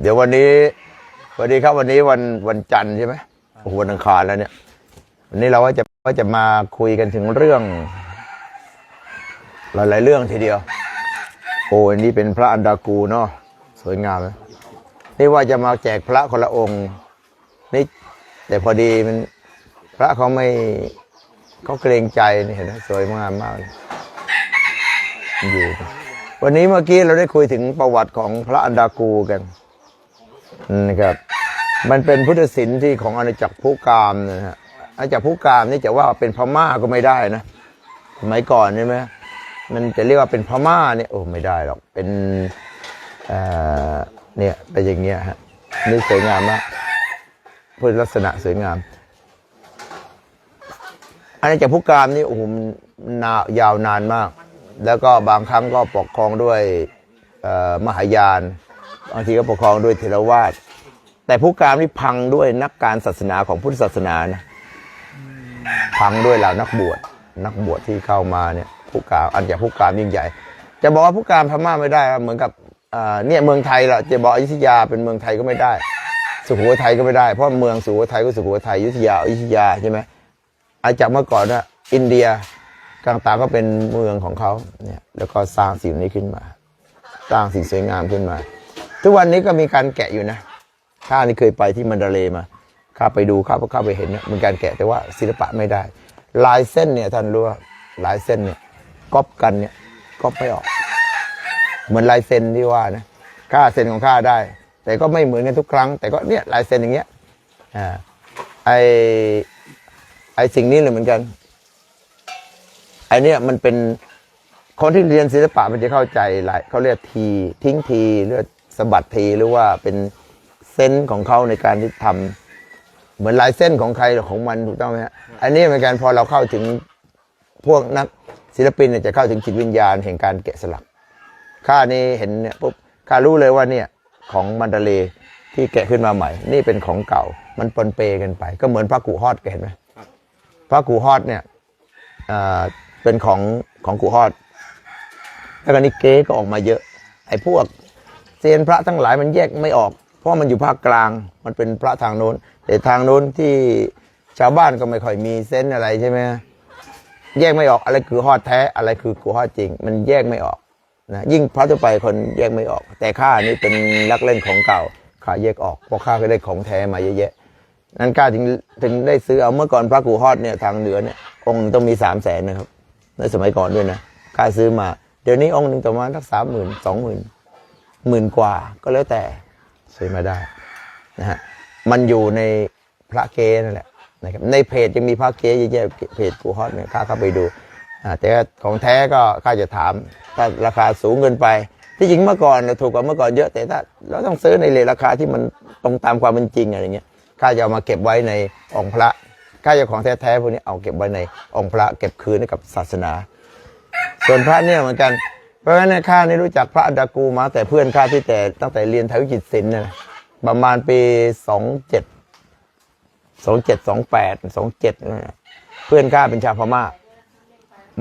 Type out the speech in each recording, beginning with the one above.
เดี๋ยววันนี้สวัสดีครับวันนี้วันวันจันทร์ใช่ไหมโอ้โหวันอังคารแล้วเนี่ย วันนี้เราก็จะก็จะมาคุยกันถึงเรื่อง หลายๆเรื่องทีเดียว โอ้อันนี้เป็นพระอันดากูเนาะสวยงามนะนี่ว่าจะมาแจกพระคนละองค์นี่แต่พอดีมันพระเขาไม่เขาเกรงใจนี่เห็นไหมสวยงามมากเลยอยู่วันนี้เมื่อกี้เราได้คุยถึงประวัติของพระอันดากูกัน นะครับ มันเป็นพุทธศิลป์ที่ของอาณาจักรผู้กามนะฮะอาณาจักรผู้กามนี่จะว่าเป็นพม่าก็ไม่ได้นะสมัยก่อนใช่ไหมมันจะเรียกว่าเป็นพม่าเนี่ยโอ้ไม่ได้หรอกเป็นเอ่อเนี่ยเป็นอย่างเงี้ยฮะนี่สวยงามมากพุทธลักษณะสวยงามอาณาจักรผู้กามนี่โอ้โหนายาวนานมาก แล้วก็บางครั้งก็ปกครองด้วยมหายาน บางทีก็ปกครองด้วยเทรวาสแต่ผู้กามนี่พังด้วยนักการศาสนาของพุทธศาสนานะพังด้วยเหล่านักบวชนักบวชที่เข้ามาเนี่ยผู้กามอันจากผู้กามยิ่งใหญ่ จะบอกว่าผู้กามพม่าไม่ได้เหมือนกับเอ่อเนี่ยเมืองไทยละจะบอกอยุธยาเป็นเมืองไทยก็ไม่ได้ สุโขทัยก็ไม่ได้เพราะเมืองสุโขทัยก็สุโขทัยอยุธยาอยุธยาใช่ไหมอาจากเมื่อก่อนนะอินเดียกลางตาก็เป็นเมืองของเขาเนี่ยแล้วก็สร้างสิ่งนี้ขึ้นมา สร้างสิ่งสวยงามขึ้นมา ทุกวันนี้ก็มีการแกะอยู่นะข้านี่เคยไปที่มันดาเลมาข้าไปดูข้าก็ข้าไปเห็นเนี่ยมีการแกะแต่ว่าศิลปะไม่ได้ ลายเส้นเนี่ยท่านรู้ว่าลายเส้นเนี่ยก๊อปกันเนี่ยก๊อปไม่ออก เหมือนลายเซ็นที่ว่านะข้าเซ็นของข้าได้ แต่ก็ไม่เหมือนกันทุกครั้ง แต่ก็เนี่ยลายเซ็นอย่างเงี้ยอ่าไอไอ้สิ่งนี้เลยเหมือนกันไอเนี่ยมันเป็นคนที่เรียนศิลปะมันจะเข้าใจหลายเขาเรียกทีทิ้งทีหรือ สะบัดทีหรือว่าเป็นเส้นส์ของเขาในการที่ทำเหมือนลายเส้นของใครของมันถูกต้องไหมฮะอันนี้เหมือนกันพอเราเข้าถึงพวกนักศิลปินเนี่ยจะเข้าถึงจิตวิญญาณแห่งการแกะสลักข้านี่เห็นเนี่ยปุ๊บข้ารู้เลยว่าเนี่ยของมันดาเลย์ที่แกะขึ้นมาใหม่ นี่เป็นของเก่า มันปนเปกันไป ก็เหมือนพระกุฮอดแกเห็นไหมพระกูฮอดเนี่ยเอ่อเป็นของของกูฮอดแล้วก็นี่เก๊ก็ออกมาเยอะ ไอ้พวก เซียนพระทั้งหลายมันแยกไม่ออก เพราะมันอยู่ภาคกลางมันเป็นพระทางโน้น แต่ทางโน้นที่ชาวบ้านก็ไม่ค่อยมีเซนอะไรใช่ไหมแยกไม่ออกอะไรคือฮอดแท้อะไรคือกูฮอดจริง มันแยกไม่ออกนะยิ่งพระทั่วไปคนแยกไม่ออก แต่ข้านี่เป็นนักเล่นของเก่าข้าแยกออกเพราะข้าก็ได้ของแท้มาเยอะแยะนั้นก้าถึงถึงได้ซื้อเอาเมื่อก่อนพระกูฮอดเนี่ยทางเหนือเนี่ยองค์ต้องมีสามแสนนะครับในสมัยก่อนด้วยนะก้าซื้อมา เดี๋ยวนี้องค์หนึ่งประมาณสักสามหมื่นสองหมื่น หมื่นกว่าก็แล้วแต่ซื้อมาได้นะฮะมันอยู่ในพระเกนั่นแหละนะครับในเพจยังมีพระเกเยอะแยะเพจกูฮอดเนี่ยข้าเข้าไปดูอ่าแต่ของแท้ก็ข้าจะถามถ้าราคาสูงเกินไป ที่จริงเมื่อก่อนถูกกว่าเมื่อก่อนเยอะแต่ถ้าเราต้องซื้อในเรทราคาที่มันตรงตามความเป็นจริงอะไรเงี้ยข้าจะเอามาเก็บไว้ในองค์พระข้าจะของแท้ๆพวกนี้เอาเก็บไว้ในองค์พระเก็บคืนให้กับศาสนา ส่วนพระเนี่ยเหมือนกัน เพราะฉะนั้นข้านี่รู้จักพระอัดากูมาแต่เพื่อนข้าที่แต่ตั้งแต่เรียนไทยวิจิตรศิลป์เนี่ยนะประมาณปีสองเจ็ดสองเจ็ดสองแปดสองเจ็ดเพื่อนข้าเป็นชาวพม่า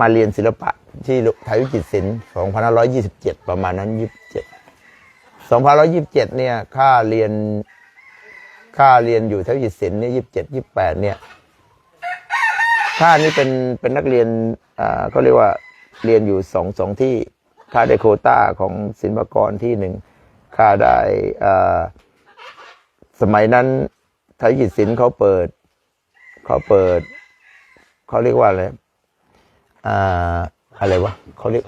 มาเรียนศิลปะที่ไทยวิจิตรศิลป์สองพันร้อยยี่สิบเจ็ดประมาณนั้นยี่สิบเจ็ดสองพันร้อยยี่สิบเจ็ดเนี่ยข้าเรียนค่าเรียนอยู่เท่ายี่สิบเนี่ยยี่สิบเจ็ดยี่สิบแปดเนี่ยค่านี่เป็นเป็นนักเรียนอ่าเขาเรียกว่าเรียนอยู่สองสองที่ ค่าได้โคต้าของศิลปกรที่หนึ่งค่าได้สมัยนั้นไทยกิจศิลป์เขาเปิดเขาเปิดเขาเรียกว่าอะไรอ่าอะไรวะเขาเรียก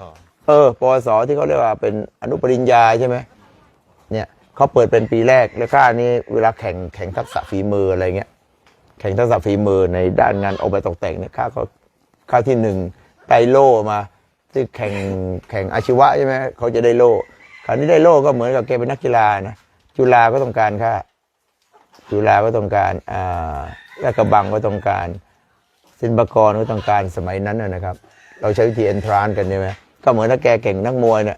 เออปวสที่เขาเรียกว่าเป็นอนุปริญญาใช่ไหมเนี่ยเขาเปิดเป็นปีแรกแล้วข้านี่เวลาแข่งแข่งทักษะฝีมืออะไรเงี้ยแข่งทักษะฝีมือในด้านงานออกแบบตกแต่งเนี่ยข้าก็ข้าที่หนึ่งได้โลมา ที่แข่งแข่งอาชีวะใช่ไหมเขาจะได้โล่คราวนี้ได้โล่ก็เหมือนกับแกเป็นนักกีฬานะจุฬาก็ต้องการค่าจุฬาก็ต้องการอ่าลาดกระบังก็ต้องการศิลปกรก็ต้องการสมัยนั้นนะครับ เราใช้วิธีเอนทรานกันใช่ไหมก็เหมือนถ้าแกเก่งนักมวยเนี่ย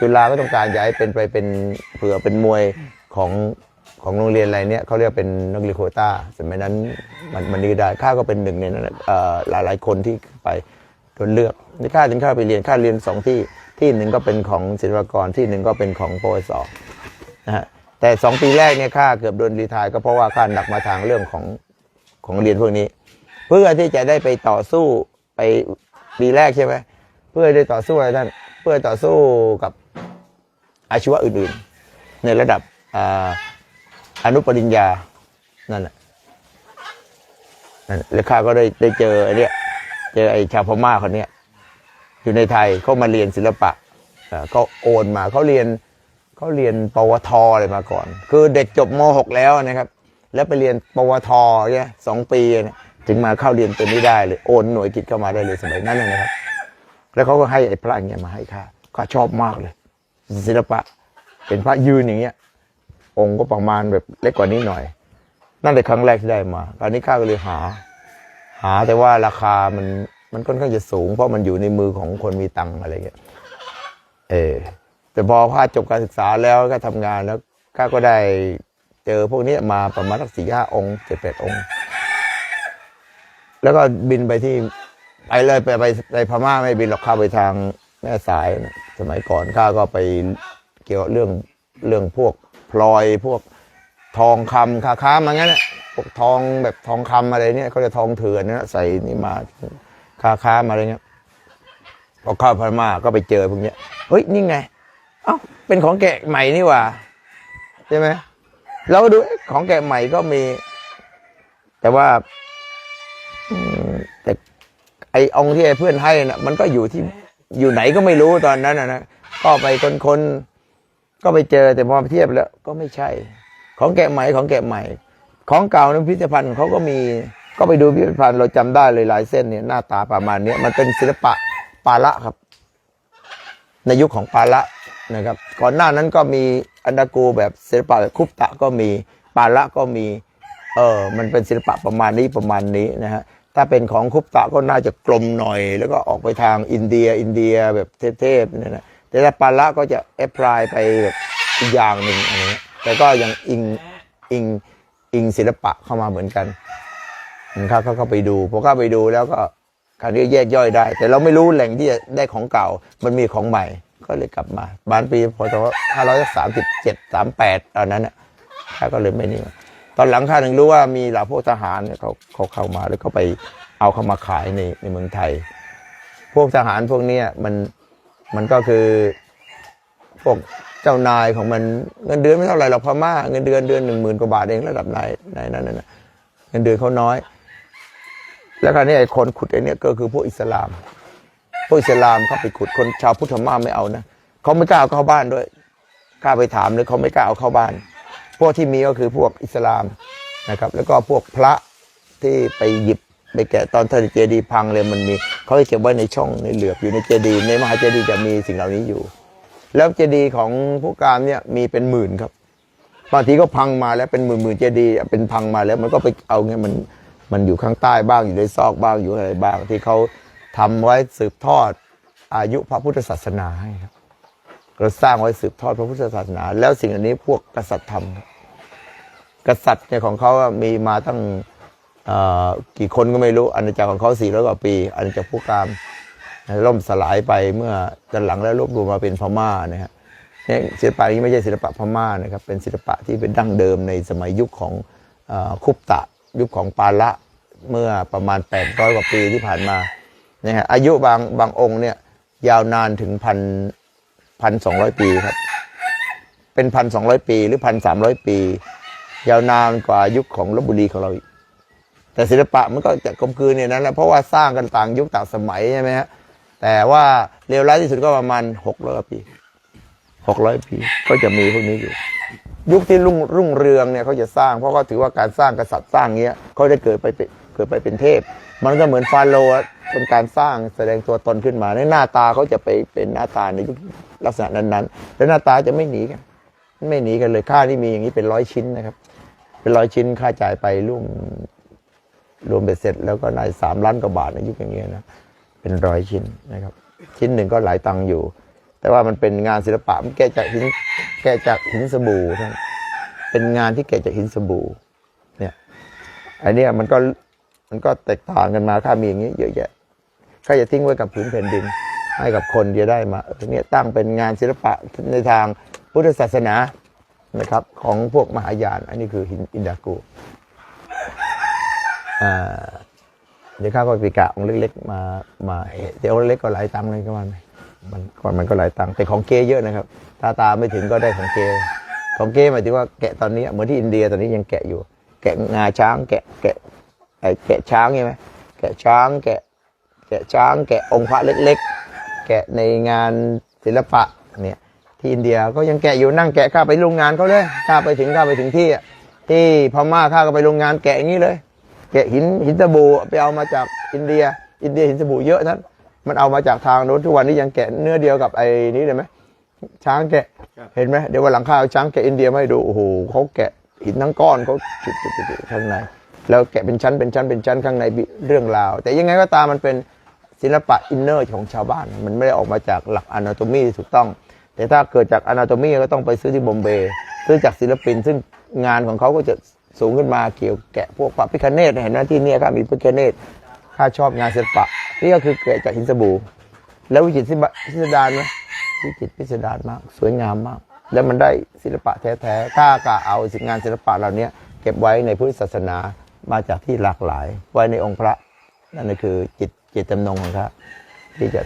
จุฬาก็ต้องการอยากให้เป็นไปเป็นเผื่อเป็นมวยของของโรงเรียนอะไรเนี่ยเขาเรียกเป็นนักเรียนโคต้าสมัยนั้นมันมันนี่ได้ข้าก็เป็นหนึ่งในนั้นอ่อหลายหลายคนที่ไปโดนเลือก นี่ข้าถึงข้าไปเรียนข้าเรียนสองที่ที่หนึ่งก็เป็นของศิลปากรที่หนึ่งก็เป็นของปวสนะฮะแต่สองปีแรกเนี่ยข้าเกือบโดนรีทายก็เพราะว่าข้าหนักมาทางเรื่องของของเรียนพวกนี้ เพื่อที่จะได้ไปต่อสู้ไปปีแรกใช่ไหมเพื่อได้ต่อสู้อะไรท่านเพื่อต่อสู้กับอาชีวะอื่นๆ ในระดับออนุปริญญานั่นแหละนั่นแหละแล้วข้าก็ได้ได้เจอไอ้เนี่ยเจอไอ้ชาวพม่าคนเนี้ย อยู่ในไทยเขามาเรียนศิลปะเขาโอนมาเขาเรียนเขาเรียนปวทอะไรมาก่อน คือเด็กจบม .6 แล้วนะครับ แล้วไปเรียนปวทเนี่ยสองปีถึงมาเข้าเรียนตัวนี้ได้เลยโอนหน่วยกิจเข้ามาได้เลยสมัยนั้นนะนะครับ แล้วเขาก็ให้ไอ้พระเงี้ยมาให้ข้าข้าชอบมากเลย ศิลปะเป็นพระยืนอย่างเงี้ย องค์ก็ประมาณแบบเล็กกว่านี้หน่อย นั่นเป็นครั้งแรกที่ได้มาตอนนี้ข้าก็เลยหา หาแต่ว่าราคามัน มันค่อนข้างจะสูง เพราะมันอยู่ในมือของคนมีตังค์อะไรเงี้ยเออแต่พอข้าจบการศึกษาแล้วก็ทำงานแล้วข้าก็ได้เจอพวกนี้มาประมาณสักสี่ห้าองค์เจ็ดแปดองค์ แล้วก็บินไปที่ไปเลยไปไปไปพม่าไม่บินหรอกข้าไปทางแม่สายนะสมัยก่อนข้าก็ไปเกี่ยวเรื่องเรื่องพวกพลอยพวกทองคำค้าค้ามางั้นแหละพวกทองแบบทองคำอะไรเนี่ยเขาจะทองเถื่อนนะใส่นี่มา ค้าค้ามาอะไรเงี้ยพอเข้าพม่าก็ไปเจอพวกเนี้ยเฮ้ยนี่ไง เอ้าเป็นของแกะใหม่นี่หว่าใช่ไหมเราดูของแกะใหม่ก็มี แต่ว่าอืมแต่ไอองที่ไอ้เพื่อนให้นะมันก็อยู่ที่อยู่ไหนก็ไม่รู้ตอนนั้นนะก็ไปคนๆก็ไปเจอแต่พอเทียบแล้ว ก็ไม่ใช่ ของแกะใหม่ของแกะใหม่ ของเก่าในพิพิธภัณฑ์เขาก็มี ก็ไปดูพิพิธภัณฑ์เราจำได้เลยลายเส้นเนี่ยหน้าตาประมาณนี้มันเป็นศิลปะปาละครับ ในยุคของปาละนะครับ ก่อนหน้านั้นก็มีอันดากูแบบศิลปะแบบคุปตะก็มีปาละก็มีเออมันเป็นศิลปะประมาณนี้ประมาณนี้นะฮะถ้าเป็นของคุปตะก็น่าจะกลมหน่อย แล้วก็ออกไปทางอินเดียอินเดียแบบเทพๆเนี่ยนะแต่ถ้าปาละก็จะแอพพลายไปแบบอีกอย่างหนึ่งอะไรเงี้ยแต่ก็ยังอิงอิงอิงศิลปะเข้ามาเหมือนกัน เข้าเข้าไปดูพอเข้าไปดูแล้วก็คราวนี้แยกย่อยได้ แต่เราไม่รู้แหล่งที่จะได้ของเก่า มันมีของใหม่ ก็เลยกลับมาบ้านปีพศห้าร้อยสามสิบเจ็ดสามแปดตอนนั้นน่ะข้าก็เลยไม่นี่ตอนหลังข้าถึงรู้ว่ามีเหล่าพวกทหารเนี่ยเขาเขาเข้ามาแล้วก็ไปเอาเข้ามาขายในในเมืองไทย พวกทหารพวกเนี้ยมันมันก็คือพวกเจ้านายของมันเงินเดือนไม่เท่าไหร่หรอกพม่าเงินเดือนเดือนหนึ่งหมื่นกว่าบาทเองระดับนายนายนั้นนะเงินเดือนเขาน้อย แล้วคราวนี้ไอ้คนขุดไอ้นี่ก็คือพวกอิสลาม พวกอิสลามเขาไปขุดคนชาวพุทธม่าไม่เอานะเขาไม่กล้าเอาเข้าบ้านด้วยกล้าไปถามเลยเขาไม่กล้าเอาเข้าบ้าน พวกที่มีก็คือพวกอิสลามนะครับ แล้วก็พวกพระที่ไปหยิบไปแกะตอนท่านเจดีย์พังเลยมันมีเขาจะเก็บไว้ในช่องในเหลือบอยู่ในเจดีย์ในมหาเจดีย์จะมีสิ่งเหล่านี้อยู่ แล้วเจดีย์ของผู้การเนี่ยมีเป็นหมื่นครับบางทีก็พังมาแล้วเป็นหมื่นหมื่นเจดีย์เป็นพังมาแล้วมันก็ไปเอาเงี้ยมัน มันอยู่ข้างใต้บ้างอยู่ในซอกบ้างอยู่อะไรบ้าง ที่เขาทำไว้สืบทอดอายุพระพุทธศาสนาให้ครับเราสร้างไว้สืบทอดพระพุทธศาสนา แล้วสิ่งอันนี้พวกกษัตริย์ทำกษัตริย์เนี่ยของเขามีมาตั้งกี่คนก็ไม่รู้อาณาจักรของเขาสี่ร้อยกว่าปีอาณาจักรผู้กามล่มสลายไปเมื่อตอนหลังแล้วรวบรวมมาเป็นพม่านะฮะเนี่ยศิลปะนี้ไม่ใช่ศิลปะพม่านะครับเป็นศิลปะที่เป็นดั้งเดิมในสมัยยุคของอคุปตะยุคของปาละ เมื่อประมาณ 800 กว่าปีที่ผ่านมานะฮะอายุบางบางองค์เนี่ยยาวนานถึงพันพันสองร้อยปีครับ เป็นพันสองร้อยปีหรือพันสามร้อยปี ยาวนานกว่ายุคของลบบุรีของเราอีกแต่ศิลปะมันก็จะกลมกลืนเนี่ยนั้นแหละเพราะว่าสร้างกันต่างยุคต่างสมัยใช่ไหมฮะแต่ว่าเลวร้ายที่สุดก็ประมาณหกร้อยปีหกร้อยปีก็จะมีพวกนี้อยู่ ยุคที่รุ่งรุ่งเรืองเนี่ยเขาจะสร้างเพราะเขาถือว่าการสร้างกษัตริย์สร้างเงี้ยเขาได้เกิดไปิดไปเป็นเทพ มันก็เหมือนฟาโรห์เป็นการสร้างแสดงตัวตนขึ้นมาในหน้าตาเขาจะไปเป็นหน้าตาในยุคลักษณะนั้นๆ แล้วหน้าตาจะไม่หนีกันไม่หนีกันเลยค่าที่มีอย่างนี้เป็นร้อยชิ้นนะครับ เป็นร้อยชิ้นค่าจ่ายไปร่วมรวมเบ็ดเสร็จ แล้วก็นาจะสามล้านกว่าบาทในยุคอย่างเงี้ยนะเป็นร้อยชิ้นนะครับ ชิ้นหนึ่งก็หลายตังค์อยู่ แต่ว่ามันเป็นงานศิลปะมันแกะจากหินแกะจากหินสบู่ท่านเป็นงานที่แกะจากหินสบู่เนี่ยอันเนี้ยมันก็ มันก็แตกต่างกันมาค่ามีอย่างนี้เยอะแยะก็จะทิ้งไว้กับผืนแผ่นดิน ให้กับคนจะได้มาเนี่ยตั้งเป็นงานศิลปะในทางพุทธศาสนานะครับ ของพวกมหายาน อันนี้คือหินอินดากูอ่าเดี๋ยวข้าก็ไปกะองเล็กๆมามาเดี๋ยวองค์เล็กก็หลายตังค์เลยก็ว่าไหมมันก่อนมันก็หลายตังค์แต่ของเกเยอะนะครับ ถ้าตาไม่ถึงก็ได้ของเก ของเกหมายถึงว่าแกะตอนนี้เหมือนที่อินเดียตอนนี้ยังแกะอยู่ แกะงาช้างแกะแกะ ไอ้แกะช้างใช่ไหมแกะช้างแกะแกะช้างแกะองค์พระเล็กๆ แกะในงานศิลปะเนี่ยที่อินเดียก็ยังแกะอยู่นั่งแกะข้าไปโรงงานเขาเลยข้าไปถึงข้าไปถึงที่อะที่พม่าข้าก็ไปโรงงานแกะอย่างนี้เลย แกะหินหินตะบูไปเอามาจากอินเดีย อินเดียหินตะบูเยอะนั้นมันเอามาจากทางโน้นทุกวันนี้ยังแกะเนื้อเดียวกับไอ้นี้เลยไหมช้างแกะเห็นไหมเดี๋ยววันหลังข้าเอาช้างแกะอินเดียมาให้ดูโอ้โหเขาแกะหินทั้งก้อนเขาจุดจุดจุดจุดข้างใน แล้วแกะเป็นชั้นเป็นชั้นเป็นชั้นข้างในเรื่องราว แต่ยังไงก็ตามมันเป็นศิลปะอินเนอร์ของชาวบ้าน มันไม่ได้ออกมาจากหลักอนาโตมีที่ถูกต้อง แต่ถ้าเกิดจากอนาโตมีก็ต้องไปซื้อที่บอมเบย์ซื้อจากศิลปิน ซึ่งงานของเขาก็จะสูงขึ้นมาเกี่ยวแกะพวกพระพิคเนตเห็นไหมที่นี่ยก็มีพิคเนตข้าชอบงานศิลปะ นี่ก็คือแกะจากหินสบู่แล้ววิจิตรพิสดารไหมวิจิตรพิสดารมาก สวยงามมาก แล้วมันได้ศิลปะแท้ๆกล้ากะเอาสิ่งงานศิลปะเหล่านี้เก็บไว้ในพุทธศาสนา มาจากที่หลากหลายไว้ในองค์พระ นั่นก็คือจิตจิตจำนงของพระที่จะ